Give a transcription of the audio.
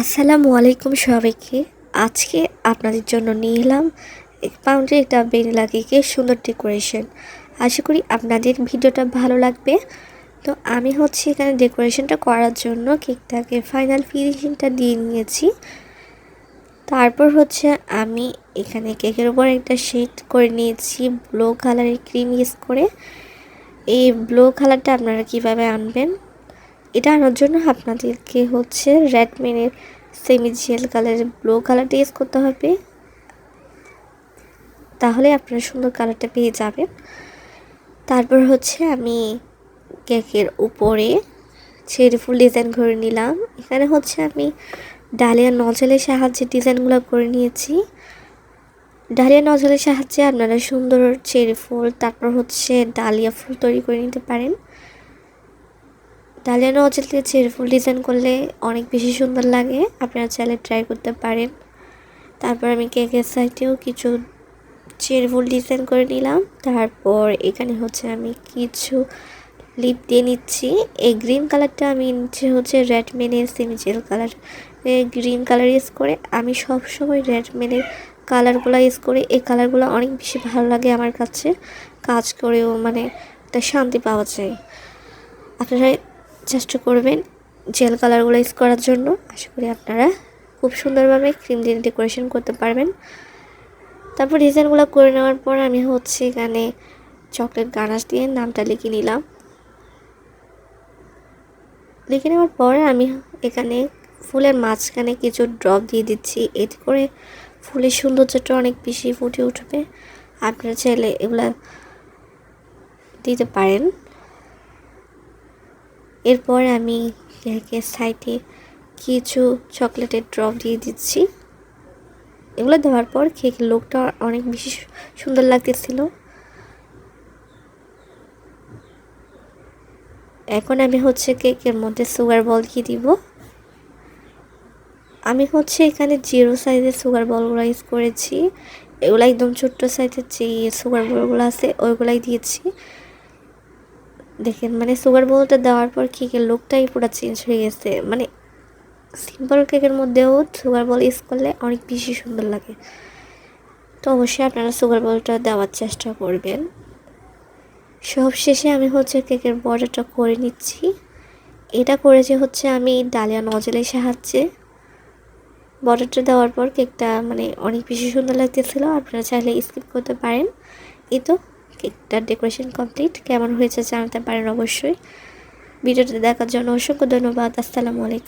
আসসালামু আলাইকুম সবাইকে। আজকে আপনাদের জন্য নিয়ে এলাম এক পাউন্ডের একটা ভ্যানিলা কেকের সুন্দর ডেকোরেশন। আশা করি আপনাদের ভিডিওটা ভালো লাগবে। তো আমি হচ্ছে এখানে ডেকোরেশনটা করার জন্য কেকটাকে ফাইনাল ফিনিশিংটা দিয়ে নিয়েছি। তারপর হচ্ছে আমি এখানে কেকের উপর একটা শেড করে নিয়েছি ব্লু কালারের ক্রিম ইউজ করে। এই ব্লু কালারটা আপনারা কীভাবে আনবেন এটা আনার জন্য আপনাদেরকে হচ্ছে রেডমিনের সেমি জেল কালারের ব্লু কালারটা ইউজ করতে হবে। তাহলে আপনারা সুন্দর কালারটা পেয়ে যাবেন। তারপর হচ্ছে আমি কেকের উপরে চেরি ফুল ডিজাইন করে নিলাম। এখানে হচ্ছে আমি ডালিয়া নজলের সাহায্যে ডিজাইনগুলো করে নিয়েছি। ডালিয়া নজলের সাহায্যে আপনারা সুন্দর চেরি ফুল, তারপর হচ্ছে ডালিয়া ফুল তৈরি করে নিতে পারেন। ডালিয়া নজল দিয়ে চেরি ফুল ডিজাইন করলে অনেক বেশি সুন্দর লাগে। আপনারা চাইলে ট্রাই করতে পারেন। তারপর আমি কেকের সাইডেও কিছু চেরি ফুল ডিজাইন করে নিলাম। তারপর এখানে হচ্ছে আমি কিছু লিপ দিয়ে নিচ্ছি। এই গ্রিন কালারটা আমি নিচ্ছি হচ্ছে red মেনের semi gel colour green colour use করে আমি সব সময় রেড মেনের কালারগুলো ইউজ করি। এই কালারগুলো অনেক বেশি ভালো লাগে আমার কাছে। কাজ করেও মানে একটা শান্তি পাওয়া যায়। আপনারা চেষ্টা করবেন জেল কালারগুলো ইউজ করার জন্য। আশা করি আপনারা খুব সুন্দরভাবে ক্রিম দিয়ে ডেকোরেশন করতে পারবেন। তারপর ডিজাইনগুলো করে নেওয়ার পর আমি হচ্ছে এখানে চকলেট গানাশ দিয়ে নামটা লিখে নিলাম। লিখে নেওয়ার পর আমি এখানে ফুলের মাঝখানে কিছু ড্রপ দিয়ে দিচ্ছি। এতে করে ফুলের সৌন্দর্যটা অনেক বেশি ফুটে উঠবে। আপনারা চাইলে এগুলা দিতে পারেন। এরপর আমি কেকের সাইডে কিছু চকলেটের ড্রপ দিয়ে দিচ্ছি। এগুলো দেওয়ার পর কেকের লোকটা অনেক বেশি সুন্দর লাগতেছিল। এখন আমি হচ্ছে কেকের মধ্যে সুগার বল দিয়ে দিব। আমি হচ্ছে এখানে জিরো সাইজের সুগার বলগুলো ইউজ করেছি। এগুলো একদম ছোট্ট সাইজের যে সুগার বলগুলো আছে, ওইগুলাই দিয়েছি। দেখেন মানে সুগার বলটা দেওয়ার পর কেকের লুকটাই পুরো চেঞ্জ হয়ে গেছে। মানে সিম্পল কেকের মধ্যেও সুগার বল ইউজ করলে অনেক বেশি সুন্দর লাগে। তো অবশ্যই আপনারা সুগার বলটা দেওয়ার চেষ্টা করবেন। সব শেষে আমি হচ্ছে কেকের বর্ডারটা করে নিচ্ছি। এটা করেছে হচ্ছে আমি ডালিয়া নজলের সাহায্যে বর্ডারটা দেওয়ার পর কেকটা মানে অনেক বেশি সুন্দর লাগতেছিল। আপনারা চাইলে স্কিপ করতে পারেন। এই তো কেকটার ডেকোরেশন কমপ্লিট। কেমন হয়েছে জানাতে পারেন অবশ্যই। ভিডিওটি দেখার জন্য অসংখ্য ধন্যবাদ। আসসালামু আলাইকুম।